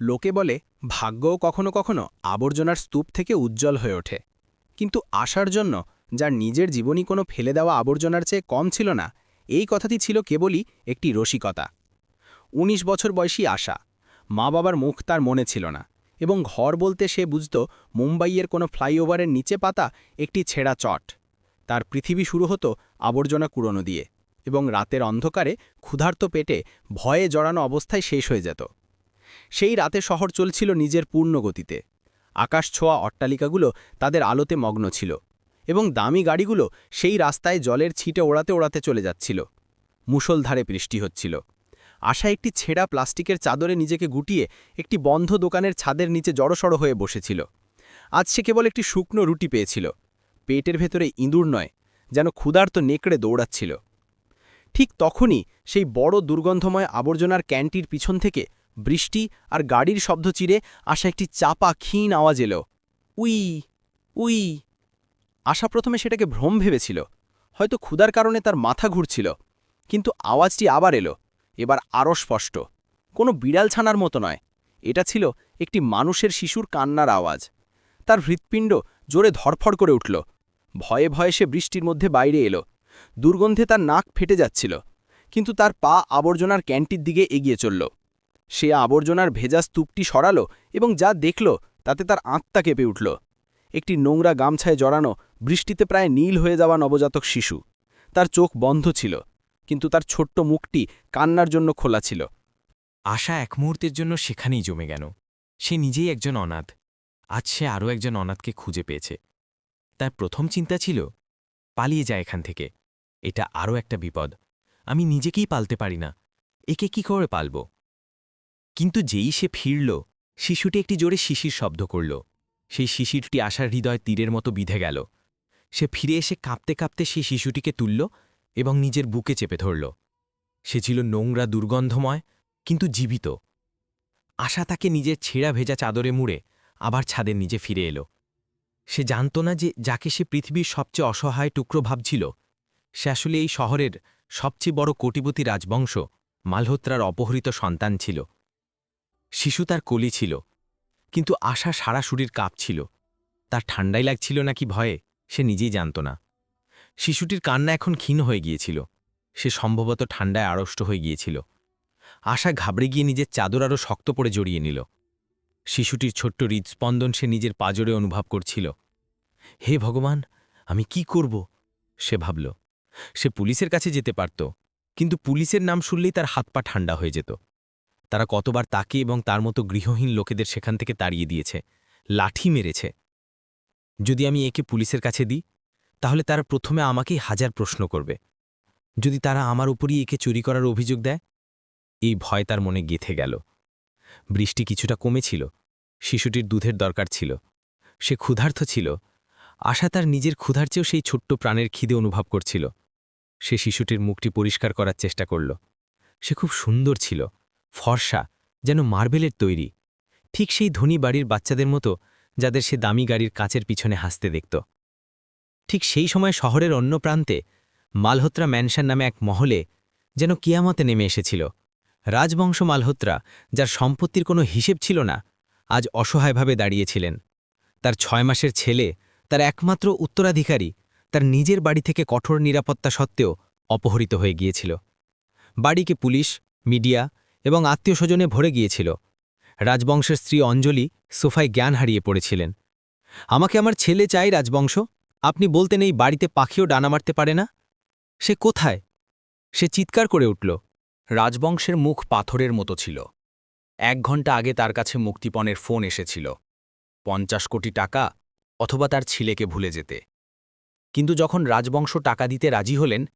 লোকে বলে, ভাগ্যও কখনো কখনো আবর্জনার স্তূপ থেকে উজ্জ্বল হয়ে ওঠে। কিন্তু আশার জন্য, যার নিজের জীবনই কোনো ফেলে দেওয়া আবর্জনার চেয়ে কম ছিল না, এই কথাটি ছিল কেবলই একটি রসিকতা। ১৯ বছর বয়সী আশা। মা বাবার মুখ তার মনে ছিল না এবং ঘর বলতে সে বুঝত, মুম্বাইয়ের কোনো ফ্লাইওভারের নিচে পাতা একটি ছেঁড়া চট। তার পৃথিবী শুরু হতো আবর্জনা কুড়োনো দিয়ে এবং রাতের অন্ধকারে ক্ষুধার্ত পেটে ভয়ে জড়ানো অবস্থায় শেষ হয়ে যেত। সেই রাতে শহর চলছিল নিজের পূর্ণ গতিতে আকাশ ছোঁয়া অট্টালিকাগুলো তাদের আলোতে মগ্ন ছিল এবং দামি গাড়িগুলো সেই রাস্তায় জলের ছিটে ওড়াতে ওড়াতে চলে যাচ্ছিল। মুষলধারে বৃষ্টি হচ্ছিল। আশা একটি ছেঁড়া প্লাস্টিকের চাদরে নিজেকে গুটিয়ে একটি বন্ধ দোকানের ছাদের নিচে জড়সড় হয়ে বসেছিল। আজ সে কেবল একটি শুকনো রুটি পেয়েছিল। পেটের ভেতরে ইঁদুর নয়, যেন ক্ষুধার্ত নেকড়ে দৌড়াচ্ছিল। ঠিক তখনই সেই বড় দুর্গন্ধময় আবর্জনার ক্যান্টির পিছন থেকে বৃষ্টি আর গাড়ির শব্দ চিরে আসা একটি চাপা, ক্ষীণ আওয়াজ এলো। We we. আশা প্রথমে সেটাকে ভ্রম ভেবেছিল। হয়তো ক্ষুধার কারণে তার মাথা ঘুরছিল। কিন্তু আওয়াজটি আবার এলো। এবার আরও স্পষ্ট। কোনো বিড়াল ছানার মতো নয়। এটা ছিল একটি মানুষের শিশুর কান্নার আওয়াজ। তার হৃৎপিণ্ড জোরে ধরফড় করে উঠল। ভয়ে ভয়ে সে বৃষ্টির মধ্যে বাইরে এলো। দুর্গন্ধে তার নাক ফেটে যাচ্ছিল। কিন্তু তার পা আবর্জনার ক্যান্টির দিকে এগিয়ে চলল। সে আবর্জনার ভেজা স্তূপটি সরালো এবং যা দেখল তাতে তার আত্মা কেঁপে উঠল। একটি নোংরা গামছায় জড়ানো, বৃষ্টিতে প্রায় নীল হয়ে যাওয়া নবজাতক শিশু। তার চোখ বন্ধ ছিল, কিন্তু তার ছোট্ট মুখটি কান্নার জন্য খোলা ছিল। আশা এক মুহূর্তের জন্য সেখানেই জমে গেল। সে নিজেই একজন অনাথ। আজ সে আরও একজন অনাথকে খুঁজে পেয়েছে। তার প্রথম চিন্তা ছিল, পালিয়ে যায় এখান থেকে। এটা আরও একটা বিপদ। আমি নিজেকেই পালতে পারি না। একে কি করে পালব? কিন্তু যেই সে ফিরল, শিশুটি একটি জোরে শিশির শব্দ করল। সেই শিশিরটি আশার হৃদয় তীরের মতো বিধে গেল। সে ফিরে এসে কাঁপতে কাঁপতে সেই শিশুটিকে তুলল এবং নিজের বুকে চেপে ধরল। সে ছিল নোংরা, দুর্গন্ধময়, কিন্তু জীবিত। আশা তাকে নিজের ছেঁড়া ভেজা চাদরে মুড়ে আবার ছাদের নিজে ফিরে এলো। সে জানত না যে যাকে সে পৃথিবীর সবচেয়ে অসহায় টুকরো ভাবছিল, সে আসলে এই শহরের সবচেয়ে বড় কোটিপতি রাজবংশ মালহোত্রার অপহৃত সন্তান ছিল। শিশু তার কলি ছিল, কিন্তু আশা সারা শরীর কাঁপছিল। তার ঠান্ডাই লাগছিল নাকি ভয়ে, সে নিজেই জানত না। শিশুটির কান্না এখন ক্ষীণ হয়ে গিয়েছিল। সে সম্ভবত ঠান্ডায় আড়ষ্ট হয়ে গিয়েছিল। আশা ঘাবড়ে গিয়ে নিজের চাদর আরও শক্ত করে জড়িয়ে নিল। শিশুটির ছোট্ট হৃদস্পন্দন সে নিজের পাজরে অনুভব করছিল। হে ভগবান, আমি কি করব? সে ভাবল। সে পুলিশের কাছে যেতে পারত, কিন্তু পুলিশের নাম শুনলেই তার হাত পা ঠান্ডা হয়ে যেত। তারা কতবার তাকে এবং তার মতো গৃহহীন লোকেদের সেখান থেকে তাড়িয়ে দিয়েছে। লাঠি মেরেছে। যদি আমি একে পুলিশের কাছে দিই, তাহলে তারা প্রথমে আমাকেই হাজার প্রশ্ন করবে। যদি তারা আমার উপরই একে চুরি করার অভিযোগ দেয়, এই ভয় তার মনে গেথে গেল। বৃষ্টি কিছুটা কমেছিল, শিশুটির দুধের দরকার ছিল। সে ক্ষুধার্থ ছিল। আশা তার নিজের ক্ষুধার চেয়েও সেই ছোট্ট প্রাণের খিদে অনুভব করছিল। সে শিশুটির মুখটি পরিষ্কার করার চেষ্টা করল। সে খুব সুন্দর ছিল। ফর্সা, যেন মার্বেলের তৈরি। ঠিক সেই ধনী বাড়ির বাচ্চাদের মতো, যাদের সে দামি গাড়ির কাচের পিছনে হাসতে দেখত। ঠিক সেই সময় শহরের অন্য প্রান্তে, মালহোত্রা ম্যানশন নামে এক মহলে, যেন কিয়ামতে নেমে এসেছিল। রাজবংশ মালহোত্রা, যার সম্পত্তির কোনো হিসেব ছিল না, আজ অসহায়ভাবে দাঁড়িয়েছিলেন। তার ছয় মাসের ছেলে, তার একমাত্র উত্তরাধিকারী, তার নিজের বাড়ি থেকে কঠোর নিরাপত্তা সত্ত্বেও অপহৃত হয়ে গিয়েছিল। বাড়িকে পুলিশ, মিডিয়া এবং আত্মীয় স্বজনে ভরে গিয়েছিল। রাজবংশের স্ত্রী অঞ্জলি সোফায় জ্ঞান হারিয়ে পড়েছিলেন। আমাকে আমার ছেলে চাই, রাজবংশ। আপনি বলতেন এই বাড়িতে পাখিও ডানা মারতে পারে না। সে কোথায়? সে চিৎকার করে উঠল। রাজবংশের মুখ পাথরের মতো ছিল। এক ঘণ্টা আগে তার কাছে মুক্তিপণের ফোন এসেছিল। পঞ্চাশ কোটি টাকা অথবা তার ছেলেকে ভুলে যেতে। কিন্তু যখন রাজবংশ টাকা দিতে রাজি হলেন,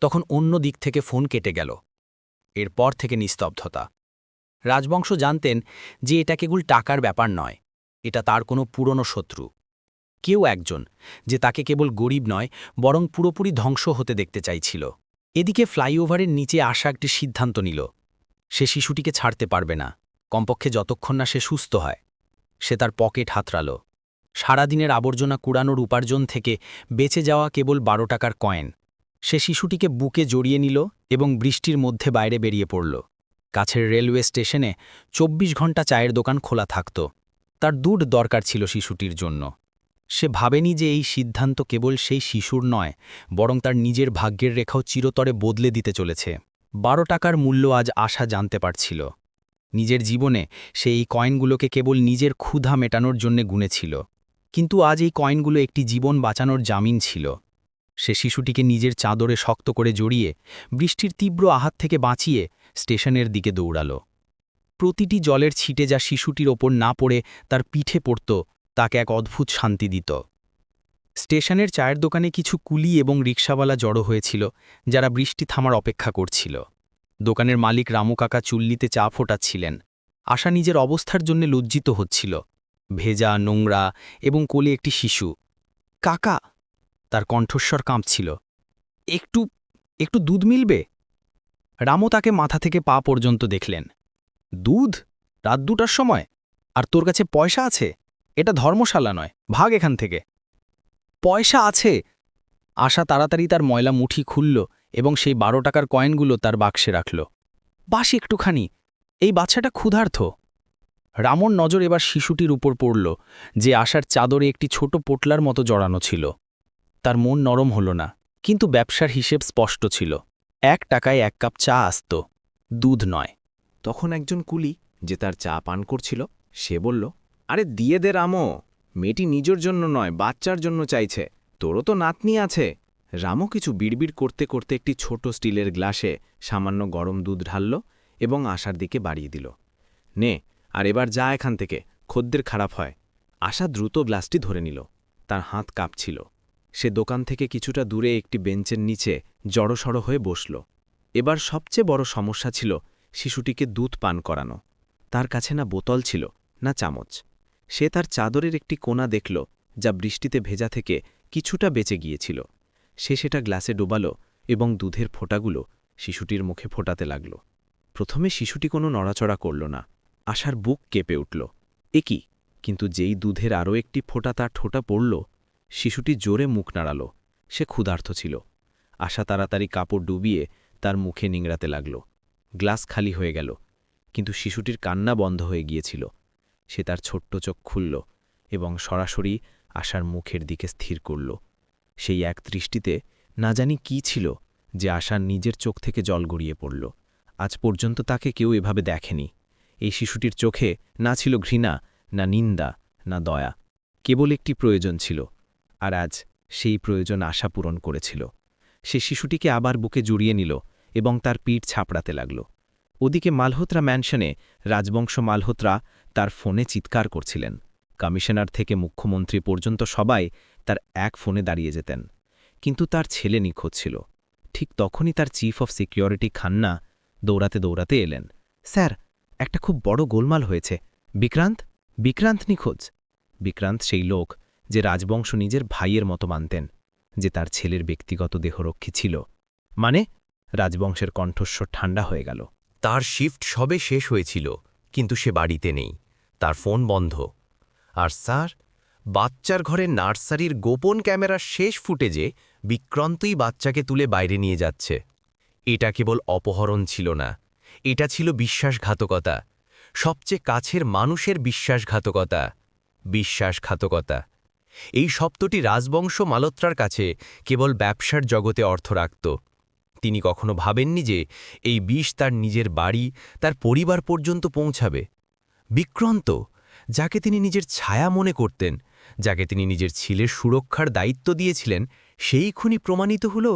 তখন অন্য দিক থেকে ফোন কেটে গেল। এরপর থেকে নিস্তব্ধতা। রাজবংশ জানতেন যে এটা কেবল টাকার ব্যাপার নয়, এটা তার কোনো পুরনো শত্রু। কেউ একজন, যে তাকে কেবল গরিব নয়, বরং পুরোপুরি ধ্বংস হতে দেখতে চাইছিল। এদিকে ফ্লাইওভারের নিচে আসা একটি সিদ্ধান্ত নিল, সে শিশুটিকে ছাড়তে পারবে না, কমপক্ষে যতক্ষণ না সে সুস্থ হয়। সে তার পকেট হাতড়াল। সারাদিনের আবর্জনা কুড়ানোর উপার্জন থেকে বেঁচে যাওয়া কেবল বারো টাকার কয়েন। সে শিশুটিকে বুকে জড়িয়ে নিল এবং বৃষ্টির মধ্যে বাইরে বেরিয়ে পড়ল। কাছের রেলওয়ে স্টেশনে ২৪ ঘণ্টা চায়ের দোকান খোলা থাকত। তার দুধ দরকার ছিল শিশুটির জন্য। সে ভাবেনি যে এই সিদ্ধান্ত কেবল সেই শিশুর নয়, বরং তার নিজের ভাগ্যের রেখাও চিরতরে বদলে দিতে চলেছে। বারো টাকার মূল্য আজ আশা জানতে পারছিল। নিজের জীবনে সে এই কয়েনগুলোকে কেবল নিজের ক্ষুধা মেটানোর জন্যে গুনেছিল। কিন্তু আজ এই কয়েনগুলো একটি জীবন বাঁচানোর জামিন ছিল। সে শিশুটিকে নিজের চাদরে শক্ত করে জড়িয়ে বৃষ্টির তীব্র আহাত থেকে বাঁচিয়ে স্টেশনের দিকে দৌড়াল। প্রতিটি জলের ছিটে যা শিশুটির ওপর না পড়ে তার পিঠে পড়ত, তাকে এক অদ্ভুত শান্তি দিত। স্টেশনের চায়ের দোকানে কিছু কুলি এবং রিক্সাওয়ালা জড়ো হয়েছিল, যারা বৃষ্টি থামার অপেক্ষা করছিল। দোকানের মালিক রামু কাকা চুল্লিতে চা ফোটাচ্ছিলেন। আশা নিজের অবস্থার জন্য লজ্জিত হচ্ছিল। ভেজা, নোংরা এবং কোলে একটি শিশু। কাকা তার কণ্ঠস্বর কাঁপছিল। একটু একটু দুধ মিলবে? রামু তাকে মাথা থেকে পা পর্যন্ত দেখলেন। দুধ? রাত দুটার সময়? আর তোর কাছে পয়সা আছে? এটা ধর্মশালা নয়, ভাগ এখান থেকে। পয়সা আছে? আশা তাড়াতাড়ি তার ময়লা মুঠি খুলল এবং সেই বারো টাকার কয়েনগুলো তার বাক্সে রাখল। বাস একটুখানি, এই বাচ্চাটা ক্ষুধার্থ রামন নজর এবার শিশুটির উপর পড়ল, যে আশার চাদরে একটি ছোট পোটলার মতো জড়ানো ছিল। তার মন নরম হল না, কিন্তু ব্যবসার হিসেব স্পষ্ট ছিল। এক টাকায় এক কাপ চা আসত, দুধ নয়। তখন একজন কুলি যে তার চা পান করছিল, সে বলল, আরে দিয়ে দে রামো, মেয়েটি নিজের জন্য নয়, বাচ্চার জন্য চাইছে, তোরও তো নাতনি আছে। রামও কিছু বিড়বিড় করতে করতে একটি ছোট স্টিলের গ্লাসে সামান্য গরম দুধ ঢালল এবং আশার দিকে বাড়িয়ে দিল। নে, আর এবার যা এখান থেকে, খদ্দের খারাপ হয়। আশা দ্রুত গ্লাসটি ধরে নিল। তার হাত কাঁপছিল। সে দোকান থেকে কিছুটা দূরে একটি বেঞ্চের নিচে জড়সড় হয়ে বসল। এবার সবচেয়ে বড় সমস্যা ছিল শিশুটিকে দুধ পান করানো। তার কাছে না বোতল ছিল, না চামচ। সে তার চাদরের একটি কোণা দেখল, যা বৃষ্টিতে ভেজা থেকে কিছুটা বেঁচে গিয়েছিল। সে সেটা গ্লাসে ডোবাল এবং দুধের ফোঁটাগুলো শিশুটির মুখে ফোটাতে লাগল। প্রথমে শিশুটি কোনো নড়াচড়া করল না। আশার বুক কেঁপে উঠল। একই কিন্তু যেই দুধের আরও একটি ফোঁটা তার ঠোঁটা পড়ল শিশুটি জোরে মুখ নাড়াল। সে ক্ষুধার্থ ছিল। আশা তাড়াতাড়ি কাপড় ডুবিয়ে তার মুখে নিংড়াতে লাগল। গ্লাস খালি হয়ে গেল, কিন্তু শিশুটির কান্না বন্ধ হয়ে গিয়েছিল। সে তার ছোট্ট চোখ খুলল এবং সরাসরি আশার মুখের দিকে স্থির করল। সেই এক দৃষ্টিতে না জানি কি ছিল যে আশার নিজের চোখ থেকে জল গড়িয়ে পড়ল। আজ পর্যন্ত তাকে কেউ এভাবে দেখেনি। এই শিশুটির চোখে না ছিল ঘৃণা, না নিন্দা, না দয়া। কেবল একটি প্রয়োজন ছিল। আর আজ সেই প্রয়োজন আশা পূরণ করেছিল। সে শিশুটিকে আবার বুকে জড়িয়ে নিল এবং তার পিঠ ছাপড়াতে লাগল। ওদিকে মালহোত্রা ম্যানশনে রাজবংশ মালহোত্রা তার ফোনে চিৎকার করছিলেন। কমিশনার থেকে মুখ্যমন্ত্রী পর্যন্ত সবাই তার এক ফোনে দাঁড়িয়ে যেতেন। কিন্তু তার ছেলে নিখোঁজ ছিল। ঠিক তখনই তার চিফ অফ সিকিউরিটি খান্না দৌড়াতে দৌড়াতে এলেন। স্যার, একটা খুব বড় গোলমাল হয়েছে। বিক্রান্ত? বিক্রান্ত নিখোঁজ? বিক্রান্ত সেই লোক যে রাজবংশ নিজের ভাইয়ের মতো মানতেন, যে তার ছেলের ব্যক্তিগত দেহরক্ষী ছিল। মানে রাজবংশের কণ্ঠস্বর ঠান্ডা হয়ে গেল। তার শিফট সবে শেষ হয়েছিল, কিন্তু সে বাড়িতে নেই। তার ফোন বন্ধ। আর স্যার, বাচ্চার ঘরে নার্সারির গোপন ক্যামেরার শেষ ফুটেজে বিক্রান্তই বাচ্চাকে তুলে বাইরে নিয়ে যাচ্ছে। এটা কেবল অপহরণ ছিল না, এটা ছিল বিশ্বাসঘাতকতা। সবচেয়ে কাছের মানুষের বিশ্বাসঘাতকতা। বিশ্বাসঘাতকতা। এই শব্দটি রাজবংশ মালত্রার কাছে কেবল ব্যবসার জগতে অর্থ রাখত। তিনি কখনো ভাবেননি যে এই বিষ তার নিজের বাড়ি, তার পরিবার পর্যন্ত পৌঁছাবে। বিক্রান্ত, যাকে তিনি নিজের ছায়া মনে করতেন, যাকে তিনি নিজের ছেলের সুরক্ষার দায়িত্ব দিয়েছিলেন, সেই খুনি প্রমাণিত হল?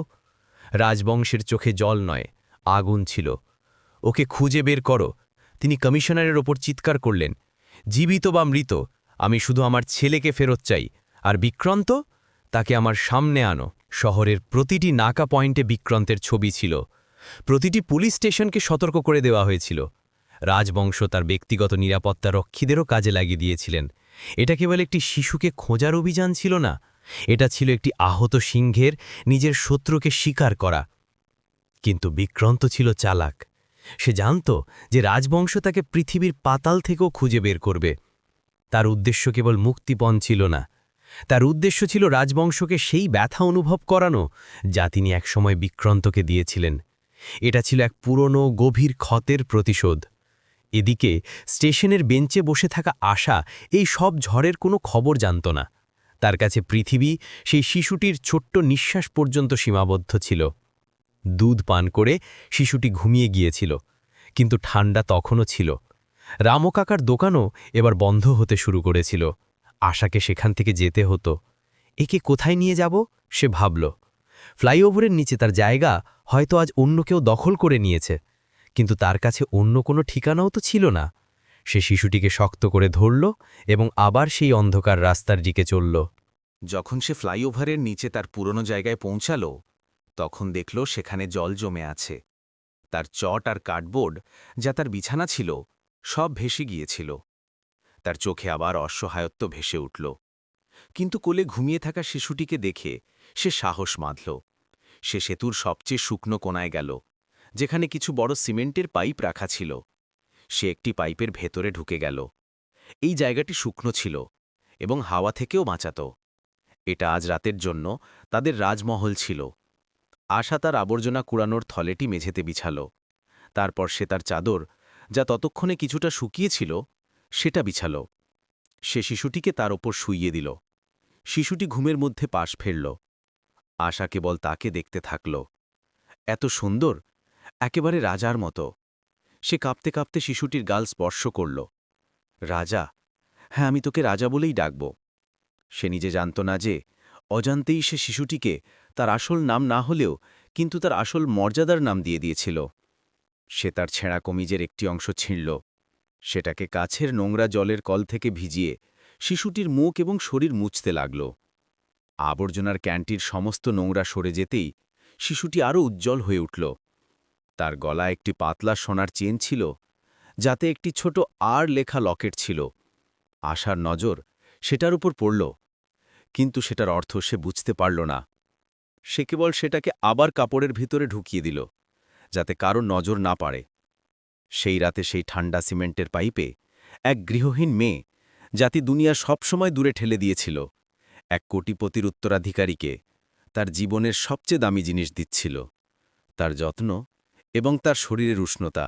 রাজবংশের চোখে জল নয়, আগুন ছিল। ওকে খুঁজে বের করো। তিনি কমিশনারের ওপর চিৎকার করলেন, জীবিত বা মৃত, আমি শুধু আমার ছেলেকে ফেরত চাই আর বিক্রান্ত? তাকে আমার সামনে আনো। শহরের প্রতিটি নাকা পয়েন্টে বিক্রান্তের ছবি ছিল। প্রতিটি পুলিশ স্টেশনকে সতর্ক করে দেওয়া হয়েছিল। রাজবংশ তার ব্যক্তিগত নিরাপত্তা রক্ষীদেরও কাজে লাগিয়ে দিয়েছিলেন। এটা কেবল একটি শিশুকে খোঁজার অভিযান ছিল না। এটা ছিল একটি আহত সিংহের নিজের শত্রুকে স্বীকার করা। কিন্তু বিক্রান্ত ছিল চালাক। সে জানত যে রাজবংশ তাকে পৃথিবীর পাতাল থেকেও খুঁজে বের করবে। তার উদ্দেশ্য কেবল মুক্তিপণ ছিল না। তার উদ্দেশ্য ছিল রাজবংশকে সেই ব্যথা অনুভব করানো যা তিনি একসময় বিক্রান্তকে দিয়েছিলেন। এটা ছিল এক পুরনো গভীর ক্ষতের প্রতিশোধ। এদিকে স্টেশনের বেঞ্চে বসে থাকা আশা এই সব ঝড়ের কোনো খবর জানত না। তার কাছে পৃথিবী সেই শিশুটির ছোট্ট নিঃশ্বাস পর্যন্ত সীমাবদ্ধ ছিল। দুধ পান করে শিশুটি ঘুমিয়ে গিয়েছিল, কিন্তু ঠান্ডা তখনও ছিল। রামকাকার দোকানও এবার বন্ধ হতে শুরু করেছিল। আশাকে সেখান থেকে যেতে হতো। একে কোথায় নিয়ে যাব? সে ভাবল। ফ্লাইওভারের নিচে তার জায়গা হয়তো আজ অন্য কেউ দখল করে নিয়েছে। কিন্তু তার কাছে অন্য কোনো ঠিকানাও তো ছিল না। সে শিশুটিকে শক্ত করে ধরল এবং আবার সেই অন্ধকার রাস্তার দিকে চলল। যখন সে ফ্লাইওভারের নিচে তার পুরনো জায়গায় পৌঁছাল, তখন দেখল সেখানে জল জমে আছে। তার চট আর কার্ডবোর্ড, যা তার বিছানা ছিল, সব ভেসে গিয়েছিল। তার চোখে আবার অসহায়ত্ব ভেসে উঠল। কিন্তু কোলে ঘুমিয়ে থাকা শিশুটিকে দেখে সে সাহস বাঁধল সে সেতুর সবচেয়ে শুকনো কোনায় গেল, যেখানে কিছু বড় সিমেন্টের পাইপ রাখা ছিল। সে একটি পাইপের ভেতরে ঢুকে গেল। এই জায়গাটি শুকনো ছিল এবং হাওয়া থেকেও বাঁচাত। এটা আজ রাতের জন্য তাদের রাজমহল ছিল। আশা তার আবর্জনা কুড়ানোর থলেটি মেঝেতে বিছাল। তারপর সে তার চাদর, যা ততক্ষণে কিছুটা শুকিয়েছিল সেটা বিছাল। সে শিশুটিকে তার ওপর শুইয়ে দিল। শিশুটি ঘুমের মধ্যে পাশ ফেরল। আশা কেবল তাকে দেখতে থাকল। এত সুন্দর, একেবারে রাজার মতো। সে কাঁপতে কাঁপতে শিশুটির গাল স্পর্শ করল। রাজা হ্যাঁ আমি তোকে রাজা বলেই ডাকব। সে নিজে জানত না যে, অজান্তেই সে শিশুটিকে তার আসল নাম না হলেও কিন্তু তার আসল মর্যাদার নাম দিয়ে দিয়েছিল। সে তার ছেঁড়া কমিজের একটি অংশ ছিঁড়ল। সেটাকে কাছের নোংরা জলের কল থেকে ভিজিয়ে শিশুটির মুখ এবং শরীর মুছতে লাগল। আবর্জনার ক্যান্টির সমস্ত নোংরা সরে যেতেই শিশুটি আরও উজ্জ্বল হয়ে উঠল। তার গলা একটি পাতলা সোনার চেন ছিল, যাতে একটি ছোট আর লেখা লকেট ছিল। আশার নজর সেটার উপর পড়ল, কিন্তু সেটার অর্থ সে বুঝতে পারল না। সে কেবল সেটাকে আবার কাপড়ের ভিতরে ঢুকিয়ে দিল, যাতে কারও নজর না পারে। সেই রাতে সেই ঠান্ডা সিমেন্টের পাইপে এক গৃহহীন মেয়ে জাতি দুনিয়া সবসময় দূরে ঠেলে দিয়েছিল। এক কোটিপতির উত্তরাধিকারীকে তার জীবনের সবচেয়ে দামি জিনিস দিচ্ছিল। তার যত্ন এবং তার শরীরের উষ্ণতা।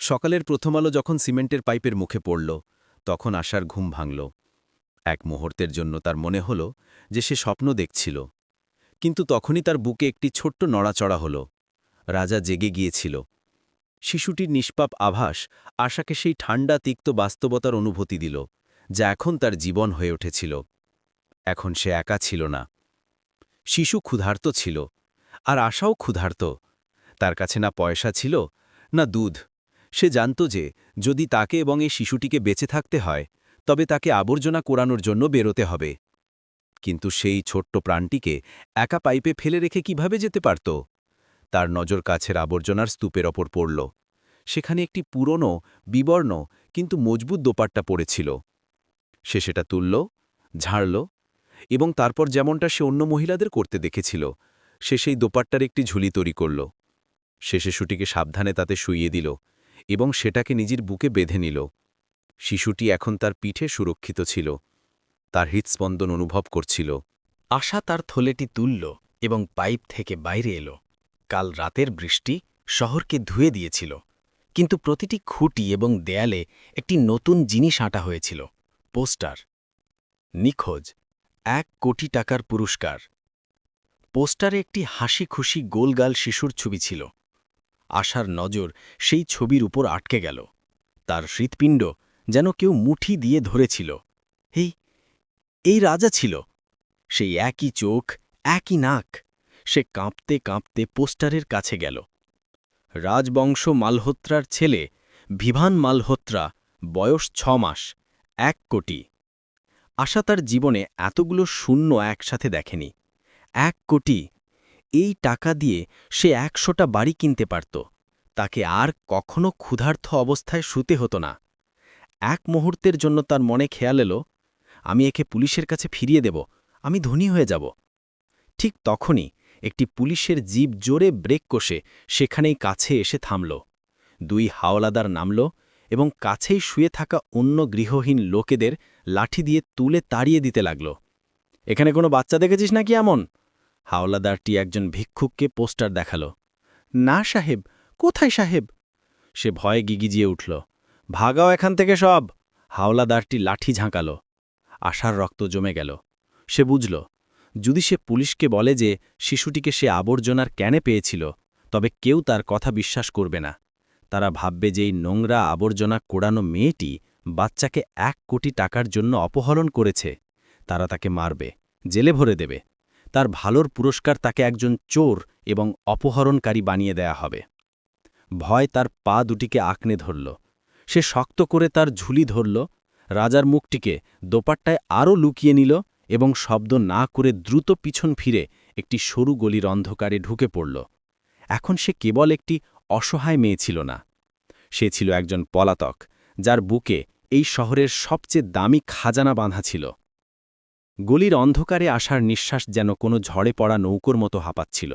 সকালের প্রথম আলো যখন সিমেন্টের পাইপের মুখে পড়ল, তখন আশার ঘুম ভাঙল। এক মুহূর্তের জন্য তার মনে হল যে সে স্বপ্ন দেখছিল। কিন্তু তখনই তার বুকে একটি ছোট্ট নড়াচড়া হল। রাজা জেগে গিয়েছিল। শিশুটির নিষ্পাপ আভাস আশাকে সেই ঠান্ডা তিক্ত বাস্তবতার অনুভূতি দিল, যা এখন তার জীবন হয়ে উঠেছিল। এখন সে একা ছিল না। শিশু ক্ষুধার্ত ছিল, আর আশাও ক্ষুধার্ত। তার কাছে না পয়সা ছিল, না দুধ। সে জানত যে, যদি তাকে এবং এই শিশুটিকে বেঁচে থাকতে হয়, তবে তাকে আবর্জনা কোরানোর জন্য বেরোতে হবে। কিন্তু সেই ছোট্ট প্রাণটিকে একা পাইপে ফেলে রেখে কীভাবে যেতে পারত? তার নজর কাছের আবর্জনার স্তূপের ওপর পড়ল। সেখানে একটি পুরনো, বিবর্ণ, কিন্তু মজবুত দোপাট্টা পড়েছিল। সে সেটা তুলল, ঝাড়ল এবং তারপর যেমনটা সে অন্য মহিলাদের করতে দেখেছিল, সে সেই দোপাট্টার একটি ঝুলি তৈরি করল। সে শিশুটিকে সাবধানে তাতে শুইয়ে দিল এবং সেটাকে নিজের বুকে বেঁধে নিল। শিশুটি এখন তার পিঠে সুরক্ষিত ছিল। তার হৃৎস্পন্দন অনুভব করছিল। আশা তার থলেটি তুলল এবং পাইপ থেকে বাইরে এলো। কাল রাতের বৃষ্টি শহরকে ধুয়ে দিয়েছিল। কিন্তু প্রতিটি খুঁটি এবং দেয়ালে একটি নতুন জিনিস আঁটা হয়েছিল, পোস্টার। নিখোঁজ, এক কোটি টাকার পুরস্কার। পোস্টারে একটি হাসি খুশি গোলগাল শিশুর ছবি ছিল। আশার নজর সেই ছবির উপর আটকে গেল। তার হৃৎপিণ্ড যেন কেউ মুঠি দিয়ে ধরেছিল। এই এই রাজা ছিল। সেই একই চোখ, একই নাক সে কাঁপতে কাঁপতে পোস্টারের কাছে গেল। রাজবংশ মালহোত্রার ছেলে ভিভান মালহোত্রা, বয়স ছ মাস, এক কোটি। আশা তার জীবনে এতগুলো শূন্য একসাথে দেখেনি। এক কোটি, এই টাকা দিয়ে সে একশোটা বাড়ি কিনতে পারত। তাকে আর কখনো ক্ষুধার্থ অবস্থায় শুতে হতো না। এক মুহূর্তের জন্য তার মনে খেয়াল এলো, আমি একে পুলিশের কাছে ফিরিয়ে দেব, আমি ধনী হয়ে যাব। ঠিক তখনই একটি পুলিশের জিপ জোরে ব্রেক কষে সেখানেই কাছে এসে থামল। দুই হাওলাদার নামল এবং কাছেই শুয়ে থাকা অন্য গৃহহীন লোকেদের লাঠি দিয়ে তুলে তাড়িয়ে দিতে লাগল। এখানে কোনো বাচ্চা দেখেছিস নাকি এমন হাওলাদারটি একজন ভিক্ষুককে পোস্টার দেখাল। না সাহেব, কোথায় সাহেব? সে ভয়ে গিগিজিয়ে উঠল। ভাগাও এখান থেকে সব! হাওলাদারটি লাঠি ঝাঁকাল। আশার রক্ত জমে গেল। সে বুঝল যদি সে পুলিশকে বলে যে শিশুটিকে সে আবর্জনার ক্যানে পেয়েছিল, তবে কেউ তার কথা বিশ্বাস করবে না। তারা ভাববে যে এই নোংরা আবর্জনা কোড়ানো মেয়েটি বাচ্চাকে এক কোটি টাকার জন্য অপহরণ করেছে। তারা তাকে মারবে, জেলে ভরে দেবে। তার ভালোর পুরস্কার তাকে একজন চোর এবং অপহরণকারী বানিয়ে দেয়া হবে। ভয় তার পা দুটিকে আঁকড়ে ধরল। সে শক্ত করে তার ঝুলি ধরল। রাজার মুখটিকে দোপাট্টায় আরও লুকিয়ে নিল এবং শব্দ না করে দ্রুত পিছন ফিরে একটি সরু গলির অন্ধকারে ঢুকে পড়ল। এখন সে কেবল একটি অসহায় মেয়ে ছিল না। সে ছিল একজন পলাতক, যার বুকে এই শহরের সবচেয়ে দামি খাজানা বাঁধা ছিল। গলির অন্ধকারে আসার নিঃশ্বাস যেন কোনো ঝড়ে পড়া নৌকোর মতো হাঁপাচ্ছিল।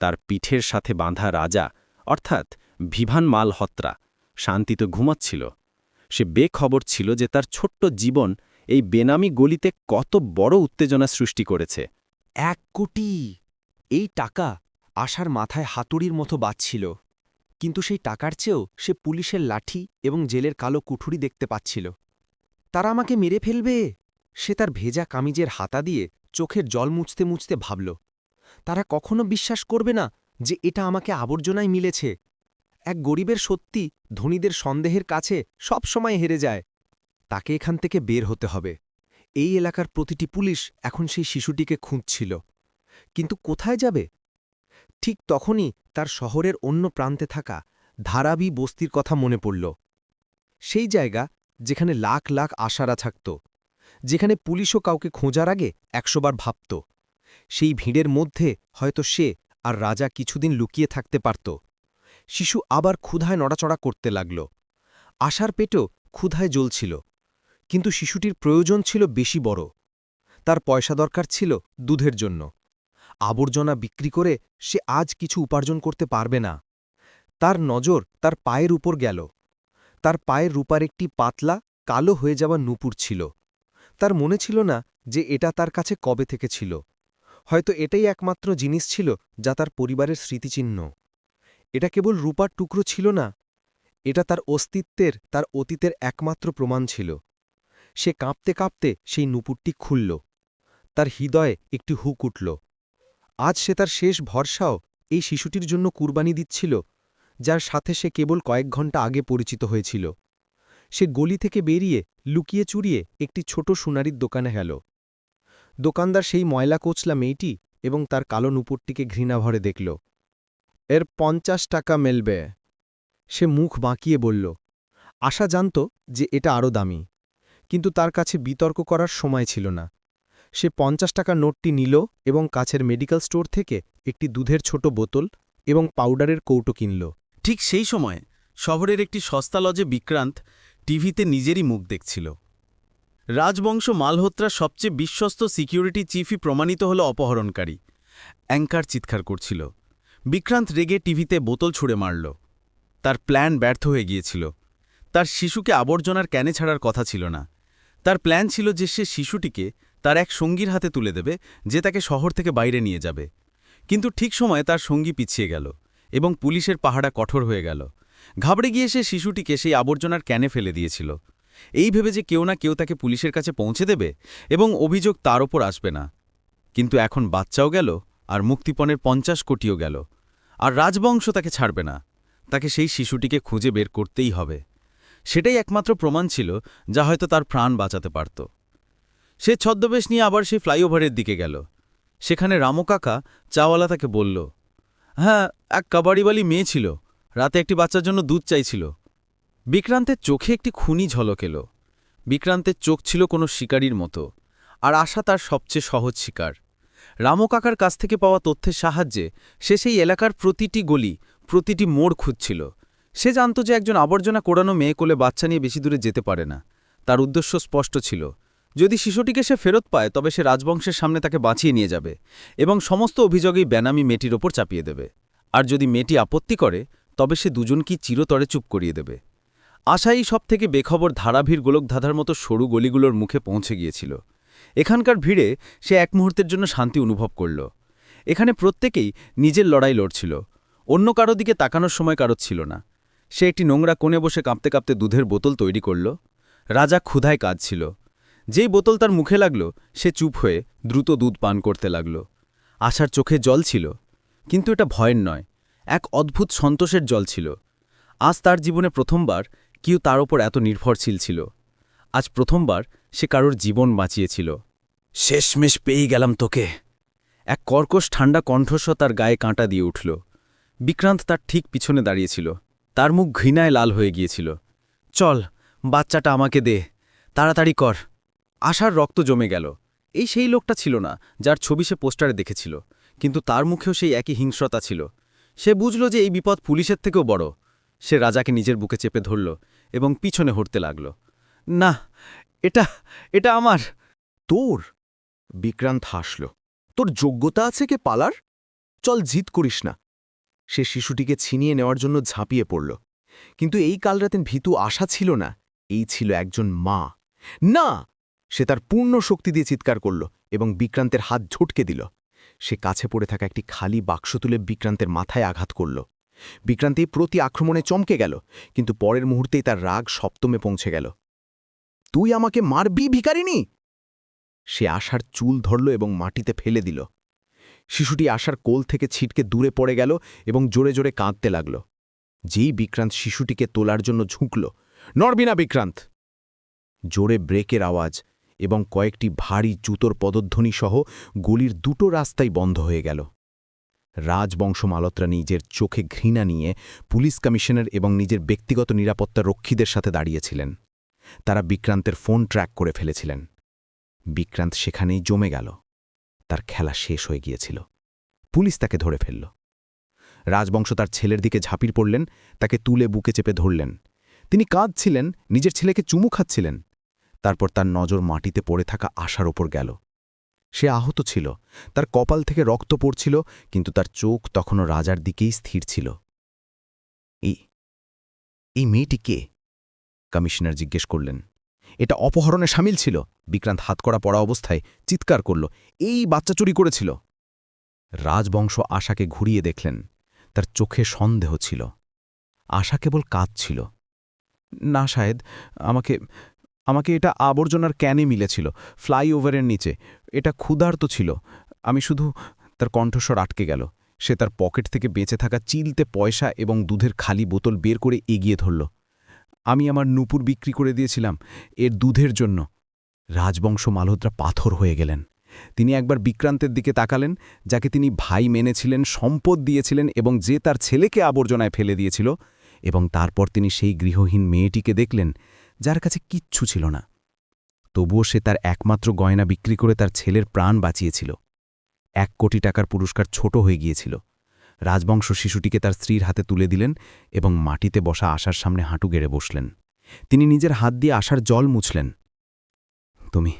তার পিঠের সাথে বাঁধা রাজা, অর্থাৎ ভিভান মালহত্রা, শান্তিতে ঘুমাচ্ছিল। সে বেখবর ছিল যে তার ছোট্ট জীবন এই বেনামি গলিতে কত বড় উত্তেজনা সৃষ্টি করেছে। এক কোটি! এই টাকা আশার মাথায় হাতুড়ির মতো বাজছিল। কিন্তু সেই টাকার চেয়েও সে পুলিশের লাঠি এবং জেলের কালো কুঠুরি দেখতে পাচ্ছিল। তারা আমাকে মেরে ফেলবে! সে তার ভেজা কামিজের হাতা দিয়ে চোখের জল মুছতে মুছতে ভাবল। তারা কখনো বিশ্বাস করবে না যে এটা আমাকে আবর্জনায় মিলেছে। এক গরিবের সত্যি ধনীদের সন্দেহের কাছে সব সময় হেরে যায়। তাকে এখান থেকে বের হতে হবে। এই এলাকার প্রতিটি পুলিশ এখন সেই শিশুটিকে খুঁজছিল। কিন্তু কোথায় যাবে? ঠিক তখনই তার শহরের অন্য প্রান্তে থাকা ধারাবি বস্তির কথা মনে পড়ল। সেই জায়গা যেখানে লাখ লাখ আশারা থাকত, যেখানে পুলিশও কাউকে খোঁজার আগে একশোবার ভাবত। সেই ভিড়ের মধ্যে হয়তো সে আর রাজা কিছুদিন লুকিয়ে থাকতে পারত। শিশু আবার ক্ষুধায় নড়াচড়া করতে লাগল। আশার পেটেও ক্ষুধায় জ্বলছিল। কিন্তু শিশুটির প্রয়োজন ছিল বেশি বড়। তার পয়সা দরকার ছিল দুধের জন্য। আবর্জনা বিক্রি করে সে আজ কিছু উপার্জন করতে পারবে না। তার নজর তার পায়ের উপর গেল। তার পায়ের রূপার একটি পাতলা, কালো হয়ে যাওয়া নুপুর ছিল। তার মনে ছিল না যে এটা তার কাছে কবে থেকে ছিল। হয়তো এটাই একমাত্র জিনিস ছিল যা তার পরিবারের স্মৃতিচিহ্ন। এটা কেবল রূপার টুকরো ছিল না, এটা তার অস্তিত্বের, তার অতীতের একমাত্র প্রমাণ ছিল। সে কাঁপতে কাঁপতে সেই নুপুরটি খুলল। তার হৃদয়ে একটি হুক উঠল। আজ সে তার শেষ ভরসাও এই শিশুটির জন্য কুরবানি দিচ্ছিল, যার সাথে সে কেবল কয়েক ঘণ্টা আগে পরিচিত হয়েছিল। সে গলি থেকে বেরিয়ে লুকিয়ে চুরিয়ে একটি ছোট সোনারির দোকানে গেল। দোকানদার সেই ময়লা কোচলা মেয়েটি এবং তার কালো নুপুরটিকে ঘৃণাভরে দেখল। এর পঞ্চাশ টাকা মেলবে। সে মুখ বাঁকিয়ে বলল, আশা জানত যে এটা আরও দামি। কিন্তু তার কাছে বিতর্ক করার সময় ছিল না। সে পঞ্চাশ টাকা নোটটি নিল এবং কাছের মেডিকেল স্টোর থেকে একটি দুধের ছোট বোতল এবং পাউডারের কৌটো কিনল। ঠিক সেই সময় শহরের একটি সস্তা লজে বিক্রান্ত টিভিতে নিজেরই মুখ দেখছিল। রাজবংশ মালহোত্রার সবচেয়ে বিশ্বস্ত সিকিউরিটি চিফই প্রমাণিত হল অপহরণকারী। অ্যাঙ্কার চিৎকার করছিল। বিক্রান্ত রেগে টিভিতে বোতল ছুঁড়ে মারল। তার প্ল্যান ব্যর্থ হয়ে গিয়েছিল। তার শিশুকে আবর্জনার ক্যানে ছাড়ার কথা ছিল না। তার প্ল্যান ছিল যে সে শিশুটিকে তার এক সঙ্গীর হাতে তুলে দেবে, যে তাকে শহর থেকে বাইরে নিয়ে যাবে। কিন্তু ঠিক সময়ে তার সঙ্গী পিছিয়ে গেল এবং পুলিশের পাহাড়া কঠোর হয়ে গেল। ঘাবড়ে গিয়ে সে শিশুটিকে সেই আবর্জনার ক্যানে ফেলে দিয়েছিল। এই ভেবে যে কেউ না কেউ তাকে পুলিশের কাছে পৌঁছে দেবে এবং অভিযোগ তার ওপর আসবে না। কিন্তু এখন বাচ্চাও গেল আর মুক্তিপণের পঞ্চাশ কোটিও গেল। আর রাজবংশ তাকে ছাড়বে না। তাকে সেই শিশুটিকে খুঁজে বের করতেই হবে। সেটাই একমাত্র প্রমাণ ছিল যা হয়তো তার প্রাণ বাঁচাতে পারত। সে ছদ্মবেশ নিয়ে আবার সেই ফ্লাইওভারের দিকে গেল। সেখানে রামকাকা চাওয়ালা তাকে বলল হ্যাঁ এক কাবাড়িওয়ালি মেয়ে ছিল। রাতে একটি বাচ্চার জন্য দুধ চাইছিল। বিক্রান্তের চোখে একটি খুনি ঝলক এলো। বিক্রান্তের চোখ ছিল কোনো শিকারীর মতো, আর আশা তার সবচেয়ে সহজ শিকার। রামকাকার কাছ থেকে পাওয়া তথ্যের সাহায্যে সে সেই এলাকার প্রতিটি গলি, প্রতিটি মোড় খুঁজছিল। সে জানত যে একজন আবর্জনা কোড়ানো মেয়ে কোলে বাচ্চা নিয়ে বেশি দূরে যেতে পারে না। তার উদ্দেশ্য স্পষ্ট ছিল। যদি শিশুটিকে সে ফেরত পায়, তবে সে রাজবংশের সামনে তাকে বাঁচিয়ে নিয়ে যাবে এবং সমস্ত অভিযোগেই বেনামি মেয়েটির ওপর চাপিয়ে দেবে। আর যদি মেয়েটি আপত্তি করে, তবে সে দুজনকেই চিরতরে চুপ করিয়ে দেবে। আশাই সব থেকে বেখবর ধারাভির গোলকধাঁধার মতো সরু গলিগুলোর মুখে পৌঁছে গিয়েছিল। এখানকার ভিড়ে সে এক মুহূর্তের জন্য শান্তি অনুভব করল। এখানে প্রত্যেকেই নিজের লড়াই লড়ছিল। অন্য কারও দিকে তাকানোর সময় কারও ছিল না। সে একটি নোংরা কোণে বসে কাঁপতে কাঁপতে দুধের বোতল তৈরি করল। রাজা ক্ষুধায় কাজ ছিল যেই বোতল তার মুখে লাগল, সে চুপ হয়ে দ্রুত দুধ পান করতে লাগল। আশার চোখে জল ছিল, কিন্তু এটা ভয়ের নয়, এক অদ্ভুত সন্তোষের জল ছিল। আজ তার জীবনে প্রথমবার কেউ তার ওপর এত নির্ভরশীল ছিল। আজ প্রথমবার সে কারোর জীবন বাঁচিয়েছিল। শেষমেশ পেয়েই গেলাম তোকে। এক কর্কশ ঠান্ডা কণ্ঠস্ব তার গায়ে কাঁটা দিয়ে উঠল। বিক্রান্ত তার ঠিক পিছনে দাঁড়িয়েছিল তার মুখ ঘৃণায় লাল হয়ে গিয়েছিল। চল, বাচ্চাটা আমাকে দে, তাড়াতাড়ি কর। আশার রক্ত জমে গেল। এই সেই লোকটা ছিল না, যার ছবি সে পোস্টারে দেখেছিল, কিন্তু তার মুখেও সেই একই হিংস্রতা ছিল। সে বুঝল যে এই বিপদ পুলিশের থেকেও বড়। সে রাজাকে নিজের বুকে চেপে ধরল এবং পিছনে হরতে লাগল। না, এটা এটা আমার। তোর? বিক্রান্ত হাসল। তোর যোগ্যতা আছে কে পালার? চল জিত করিস না। সে শিশুটিকে ছিনিয়ে নেওয়ার জন্য ঝাঁপিয়ে পড়ল। কিন্তু এই কালরাতেন ভীতু আশা ছিল না। এই ছিল একজন মা। না! সে তার পূর্ণ শক্তি দিয়ে চিৎকার করল এবং বিক্রান্তের হাত ঝটকে দিল। সে কাছে পড়ে থাকা একটি খালি বাক্স তুলে বিক্রান্তের মাথায় আঘাত করল। বিক্রান্তি প্রতি আক্রমণে চমকে গেল, কিন্তু পরের মুহূর্তেই তার রাগ সপ্তমে পৌঁছে গেল। তুই আমাকে মারবি ভিকারিনি সে আশার চুল ধরল এবং মাটিতে ফেলে দিল। শিশুটি আশার কোল থেকে ছিটকে দূরে পড়ে গেল এবং জোরে জোরে কাঁদতে লাগল। যেই বিক্রান্ত শিশুটিকে তোলার জন্য ঝুঁকল নরবিনা বিক্রান্ত! জোরে ব্রেকের আওয়াজ এবং কয়েকটি ভারী জুতোর পদধ্বনি সহ গলির দুটো রাস্তাই বন্ধ হয়ে গেল। রাজবংশ মালত্রা নিজের চোখে ঘৃণা নিয়ে পুলিশ কমিশনার এবং নিজের ব্যক্তিগত নিরাপত্তা রক্ষীদের সাথে দাঁড়িয়েছিলেন। তারা বিক্রান্তের ফোন ট্র্যাক করে ফেলেছিলেন। বিক্রান্ত সেখানেই জমে গেল। তার খেলা শেষ হয়ে গিয়েছিল। পুলিশ তাকে ধরে ফেলল। রাজবংশ তার ছেলের দিকে ঝাঁপির পড়লেন, তাকে তুলে বুকে চেপে ধরলেন। তিনি কাঁদছিলেন, নিজের ছেলেকে চুমু খাচ্ছিলেন। তারপর তার নজর মাটিতে পড়ে থাকা আশার ওপর গেল। সে আহত ছিল, তার কপাল থেকে রক্ত পড়ছিল, কিন্তু তার চোখ তখনও রাজার দিকেই স্থির ছিল। এই মেয়েটি কে? কমিশনার জিজ্ঞেস করলেন। এটা অপহরণে সামিল ছিল। বিক্রান্ত হাতকড়া পড়া অবস্থায় চিৎকার করল, এই বাচ্চা চুরি করেছিল! রাজবংশ আশাকে ঘুরিয়ে দেখলেন, তার চোখে সন্দেহ ছিল। আশা কেবল কাঁদছিল। না শায়েদ, আমাকে আমাকে এটা আবর্জনার ক্যানে মিলেছিল, ফ্লাইওভারের নিচে। এটা ক্ষুধার্ত ছিল। আমি শুধু তার কণ্ঠস্বর আটকে গেল। সে তার পকেট থেকে বেঁচে থাকা চিলতে পয়সা এবং দুধের খালি বোতল বের করে এগিয়ে ধরল। আমি আমার নুপুর বিক্রি করে দিয়েছিলাম এর দুধের জন্য। রাজবংশ মালহোত্রা পাথর হয়ে গেলেন। তিনি একবার বিক্রান্তের দিকে তাকালেন, যাকে তিনি ভাই মেনেছিলেন, সম্পদ দিয়েছিলেন এবং যে তার ছেলেকে আবর্জনায় ফেলে দিয়েছিল এবং তারপর তিনি সেই গৃহহীন মেয়েটিকে দেখলেন, যার কাছে কিচ্ছু ছিল না। তবুও সে তার একমাত্র গয়না বিক্রি করে তার ছেলের প্রাণ বাঁচিয়েছিল। এক কোটি টাকার পুরস্কার ছোট হয়ে গিয়েছিল। রাজবংশ শিশুটিকে তার স্ত্রীর হাতে তুলে দিলেন এবং মাটিতে বসা আশার সামনে হাঁটু গেড়ে বসলেন। তিনি নিজের হাত দিয়ে আশার জল মুছলেন। তুমি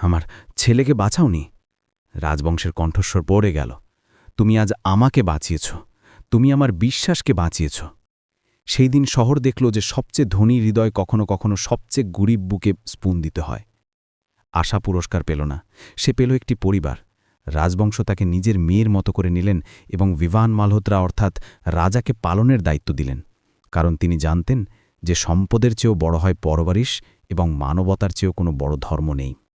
আমার ছেলেকে বাঁচাওনি? রাজবংশের কণ্ঠস্বর পড়ে গেল। তুমি আজ আমাকে বাঁচিয়েছ। তুমি আমার বিশ্বাসকে বাঁচিয়েছ। সেই দিন শহর দেখল যে সবচেয়ে ধনী হৃদয় কখনো কখনো সবচেয়ে গরিব বুকে স্পুন দিতে হয়। আশা পুরস্কার পেল না। সে পেল একটি পরিবার। রাজবংশ তাকে নিজের মেয়ের মতো করে নিলেন এবং বিভান মালহোত্রা অর্থাৎ রাজাকে পালনের দায়িত্ব দিলেন, কারণ তিনি জানতেন যে সম্পদের চেয়েও বড় হয় পরবারিশ এবং মানবতার চেয়েও কোনো বড় ধর্ম নেই।